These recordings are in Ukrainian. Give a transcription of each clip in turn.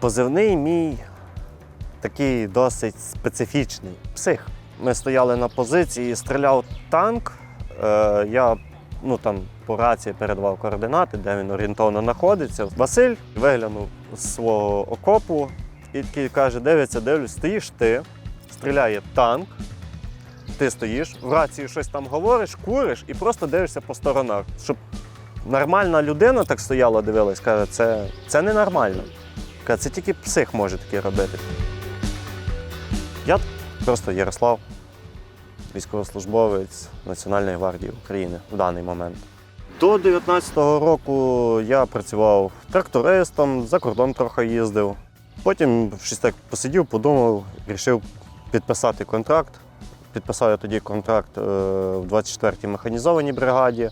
Позивний мій такий досить специфічний. Псих. Ми стояли на позиції, стріляв танк. Е, я ну, там, по рації передавав координати, де він орієнтовно знаходиться. Василь виглянув з свого окопу і такий каже: дивиться, дивлюсь, стоїш ти, стріляє танк. Ти стоїш, в рації щось там говориш, куриш і просто дивишся по сторонах. Щоб нормальна людина так стояла, дивилась, каже, це, це ненормально. Каже, це тільки псих може таке робити. Я просто Ярослав, військовослужбовець Національної гвардії України в даний момент. До 19-го року я працював трактористом, за кордон трохи їздив. Потім щось так посидів, подумав, вирішив підписати контракт. Підписав я тоді контракт е, в 24-й механізованій бригаді.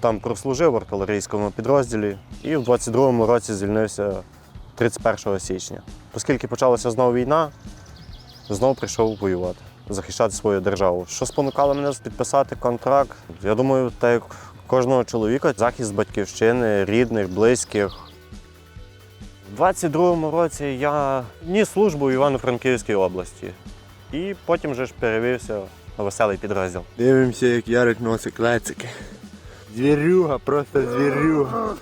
Там прослужив в артилерійському підрозділі і в 22-му році звільнився 31 січня. Оскільки почалася знову війна, знову прийшов воювати, захищати свою державу. Що спонукало мене підписати контракт? Я думаю, так як кожного чоловіка захист батьківщини, рідних, близьких. У 22-му році я ніс службу в Івано-Франківській області. І потім вже ж перевівся на веселий підрозділ. Дивимося, як Ярик носить клецики. Звірюга, просто звірюга.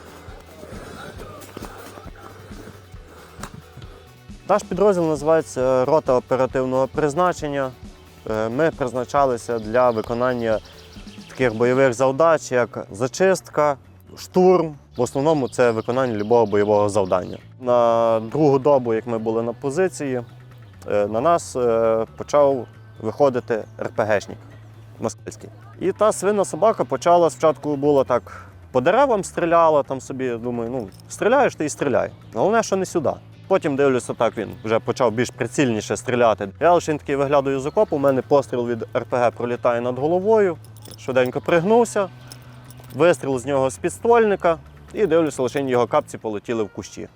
Наш підрозділ називається Рота оперативного призначення. Е, Ми призначалися для виконання таких бойових завдач, як зачистка, штурм. В основному це виконання любого бойового завдання. На другу добу, як ми були на позиції, е, на нас е, почав виходити РПГшник москальський. І та свинна собака почала спочатку було так по деревам стріляла, там собі думаю, ну стріляєш ти і стріляй. Головне, що не сюди. Потім дивлюся, так він вже почав більш прицільніше стріляти. Я лише такий виглядаю з окопу, у мене постріл від РПГ пролітає над головою, швиденько пригнувся, вистріл з нього з підствольника і дивлюся, лише його капці полетіли в кущі.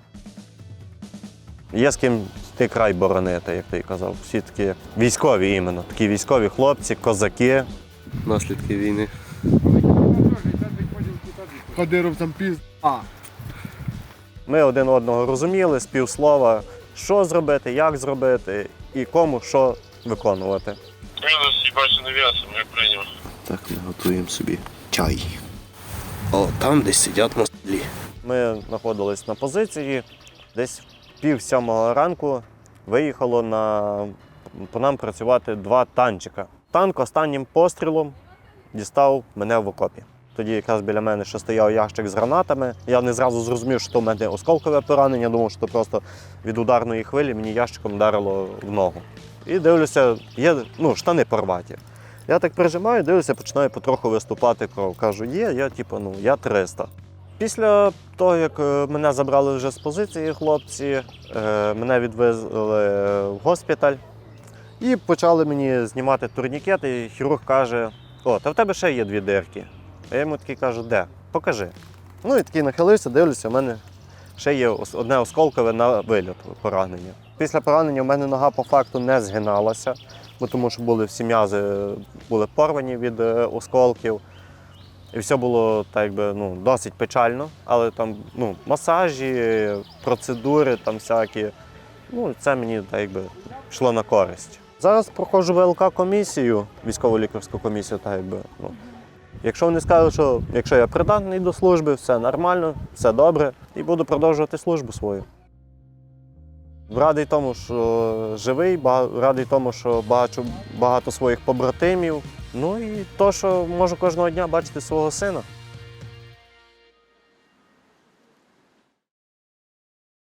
Є з ким ти край боронити, як ти казав. Всі такі військові іменно, такі військові хлопці, козаки. Наслідки війни. Кадировцям піз. А. Ми один одного розуміли з півслова, що зробити, як зробити і кому що виконувати. Мінус прийняв. Так, ми готуємо собі чай. О, там десь сидять на столі. Ми знаходились на позиції. Десь пів сьомого ранку виїхало на, по нам працювати два танчика. Танк останнім пострілом дістав мене в окопі. Тоді якраз біля мене ще стояв ящик з гранатами. Я не зразу зрозумів, що в мене осколкове поранення, думав, що просто від ударної хвилі мені ящиком вдарило в ногу. І дивлюся, є ну, штани порваті. Я так прижимаю, дивлюся, починає потроху виступати кров. Кажу, є, я типу, ну, я 300. Після того, як е, мене забрали вже з позиції хлопці, е, мене відвезли в госпіталь і почали мені знімати турнікети. І хірург каже: О, та в тебе ще є дві дирки. А я йому такий кажу, де? Покажи. Ну і такий нахилився, дивлюся, в мене ще є одне осколкове на вильот поранення. Після поранення в мене нога по факту не згиналася, бо тому що були всі м'язи були порвані від е, осколків. І все було так якби, ну, досить печально, але там ну, масажі, процедури там всякі. Ну, це мені так якби йшло на користь. Зараз проходжу ВЛК комісію, військово лікарську комісію, так якби. Ну, якщо вони скажуть, що якщо я придатний до служби, все нормально, все добре, і буду продовжувати службу свою. Радий тому, що живий, радий тому, що бачу багато своїх побратимів. Ну і то, що можу кожного дня бачити свого сина.